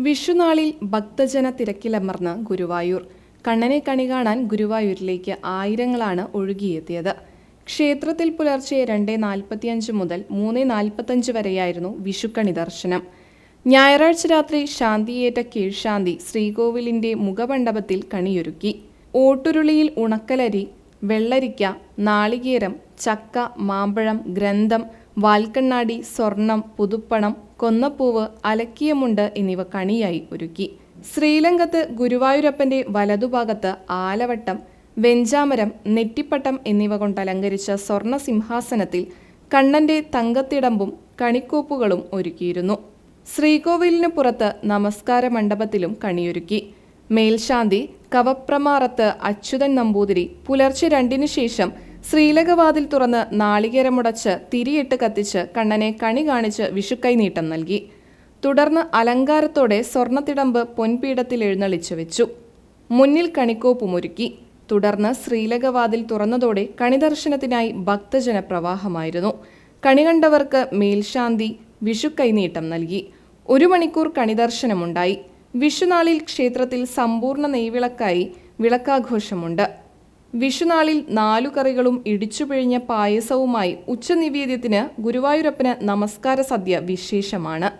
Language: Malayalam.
വിഷുനാളിൽ ഭക്തജന തിരക്കിലമർന്ന ഗുരുവായൂർ. കണ്ണനെ കണി കാണാൻ ഗുരുവായൂരിലേക്ക് ആയിരങ്ങളാണ് ഒഴുകിയെത്തിയത്. ക്ഷേത്രത്തിൽ പുലർച്ചെ രണ്ട് നാൽപ്പത്തിയഞ്ച് മുതൽ മൂന്ന് നാൽപ്പത്തഞ്ച് വരെയായിരുന്നു വിഷുക്കണി ദർശനം. ഞായറാഴ്ച രാത്രി ശാന്തിയേറ്റ കീഴ്ശാന്തി ശ്രീകോവിലിന്റെ മുഖമണ്ഡപത്തിൽ കണിയൊരുക്കി. ഓട്ടുരുളിയിൽ ഉണക്കലരി വെള്ളരിക്ക നാളികേരം ചക്ക മാമ്പഴം ഗ്രന്ഥം വാൽക്കണ്ണാടി സ്വർണം പുതുപ്പണം കൊന്നപ്പൂവ് അലക്കിയമുണ്ട് എന്നിവ കണിയായി ഒരുക്കി. ശ്രീലങ്കത്ത് ഗുരുവായൂരപ്പന്റെ വലതുഭാഗത്ത് ആലവട്ടം വെഞ്ചാമരം നെറ്റിപ്പട്ടം എന്നിവ കൊണ്ട് അലങ്കരിച്ച സ്വർണ സിംഹാസനത്തിൽ കണ്ണന്റെ തങ്കത്തിടമ്പും കണിക്കോപ്പുകളും ഒരുക്കിയിരുന്നു. ശ്രീകോവിലിന് പുറത്ത് നമസ്കാര മണ്ഡപത്തിലും കണിയൊരുക്കി. മേൽശാന്തി കവപ്രമാറത്ത് അച്യുതൻ നമ്പൂതിരി പുലർച്ചെ രണ്ടിനു ശേഷം ശ്രീലകവാതിൽ തുറന്ന് നാളികേരമുടച്ച് തിരിയിട്ട് കത്തിച്ച് കണ്ണനെ കണി കാണിച്ച് വിഷുക്കൈ നീട്ടം നൽകി. തുടർന്ന് അലങ്കാരത്തോടെ സ്വർണത്തിടമ്പ് പൊൻപീഠത്തിൽ എഴുന്നള്ളിച്ചു വെച്ചു. മുന്നിൽ കണിക്കോപ്പുമൊരുക്കി. തുടർന്ന് ശ്രീലകവാതിൽ തുറന്നതോടെ കണിദർശനത്തിനായി ഭക്തജന പ്രവാഹമായിരുന്നു കണി കണ്ടവർക്ക് മേൽശാന്തി വിഷുക്കൈനീട്ടം നൽകി. ഒരു മണിക്കൂർ കണിദർശനമുണ്ടായി. വിഷുനാളിൽ ക്ഷേത്രത്തിൽ സമ്പൂർണ നെയ്വിളക്കായി വിളക്കാഘോഷമുണ്ട്. വിഷുനാളിൽ നാലു കറികളും ഇടിച്ചുപിഴിഞ്ഞ പായസവുമായി ഉച്ചനിവേദ്യത്തിന് ഗുരുവായൂരപ്പന് നമസ്കാര സദ്യ വിശേഷമാണ്.